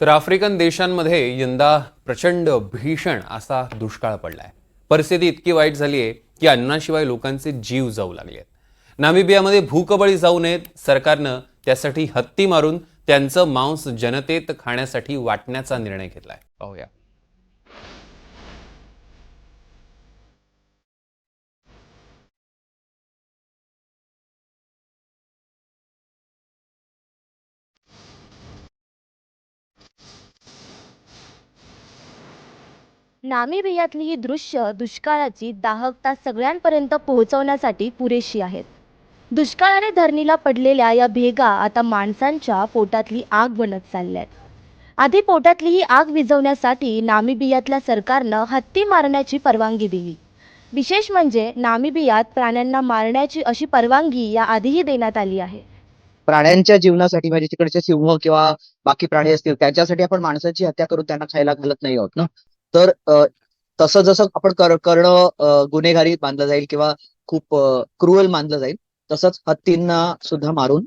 तर आफ्रिकन देशांमध्ये यंदा प्रचंड भीषण असा दुष्काळ पडलाय. परिस्थिती इतकी वाईट झाली आहे की अन्नाशिवाय लोकांचे जीव जाऊ लागले आहेत नामिबियामध्ये भूकबळी जाऊ नयेत सरकारनं त्यासाठी हत्ती मारून त्यांचं मांस जनतेत खाण्यासाठी वाटण्याचा निर्णय घेतलाय. पाहूया. नामिबियातली ही दृश्य दुष्काळाची दाहकता सगळ्यांपर्यंत पोहोचवण्यासाठी पुरेशी आहेत दुष्काळाने धरणीला पडलेल्या या भेगा आता माणसांच्या पोटातली आग बनत चालल्यात. आधी पोटातली ही आग विझवण्यासाठी नामिबियातल्या सरकारनं हत्ती मारण्याची परवानगी दिली. विशेष म्हणजे नामिबियात प्राण्यांना मारण्याची अशी परवानगी या आधीही देण्यात आली आहे. प्राण्यांच्या जीवनासाठी म्हणजे तिकडचे सिंह किंवा बाकी प्राणी असतील त्यांच्यासाठी आपण माणसाची हत्या करून त्यांना खायला घालत नाही आहोत ना? तर तसं जसं आपण करणं गुन्हेगारी मानलं जाईल किंवा खूप क्रुअल मानलं जाईल तसंच हत्तींना सुद्धा मारून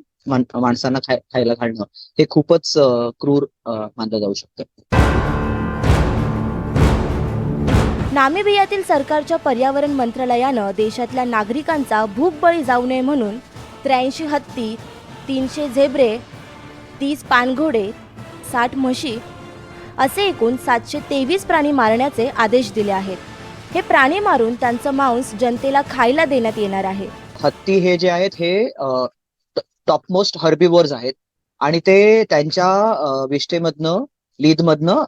माणसांना खायला घालणं हे खूपच क्रूर मानलं जाऊ शकतं. नामिबियातील सरकारच्या पर्यावरण मंत्रालयानं देशातल्या नागरिकांचा भूकबळी जाऊ नये म्हणून त्र्याऐंशी हत्ती तीनशे झेब्रे तीस पानघोडे साठ म्हशी असे एकूण सातशे तेवीस प्राणी मारण्याचे आदेश दिले आहेत. हे प्राणी मारून त्यांचं मांस जनतेला खायला देण्यात येणार आहे. हत्ती हे जे आहेत हे टॉपमोस्ट हर्बिवर्स आहेत. आणि ते त्यांच्या विष्ठेमधनं लीदमधनं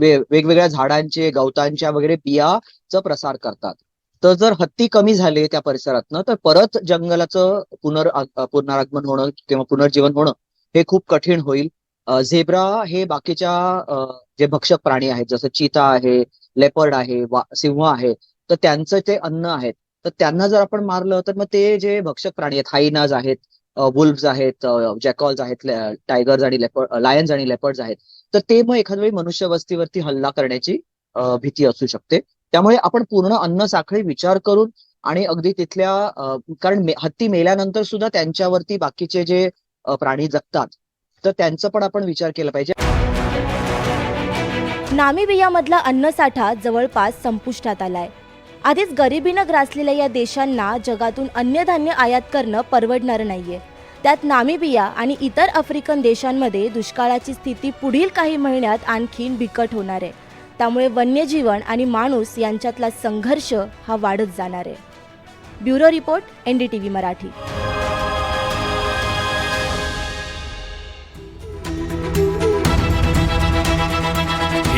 वेगवेगळ्या झाडांचे गवतांच्या वगैरे बियाचं प्रसार करतात. तर जर हत्ती कमी झाले त्या परिसरातनं तर परत जंगलाचं पुनर पुनरागमन होणं किंवा पुनर्जीवन होणं हे खूप कठीण होईल. झेब्रा हे बाकीच्या जे भक्षक प्राणी आहेत जसं चीता आहे लेपर्ड आहे वा- सिंह आहे तर त्यांचं ते अन्न आहेत तर त्यांना जर आपण मारलं तर मग ते जे भक्षक प्राणी आहेत हायनाज आहेत वुल्फ्स आहेत जॅकॉल्स आहेत टायगर्स आणि लेपर्ड लायन्स आणि लेपर्ड्स आहेत तर ते मग एखाद्या वेळी मनुष्य वस्तीवरती हल्ला करण्याची भीती असू शकते. त्यामुळे आपण पूर्ण अन्न साखळी विचार करून आणि अगदी तिथल्या कारण मे- हत्ती मेल्यानंतर सुद्धा त्यांच्यावरती बाकीचे जे प्राणी जगतात तर त्यांचं पण आपण विचार केला पाहिजे. नामिबियामधला अन्नसाठा जवळपास संपुष्टात आलाय. आधीच गरिबीनं ग्रासलेल्या या देशांना जगातून अन्नधान्य आयात करणं परवडणार नाहीये. त्यात नामिबिया आणि इतर आफ्रिकन देशांमध्ये दुष्काळाची स्थिती पुढील काही महिन्यात आणखीन बिकट होणार आहे. त्यामुळे वन्यजीवन आणि माणूस यांच्यातला संघर्ष हा वाढत जाणार आहे. Bureau report N D T V Marathi.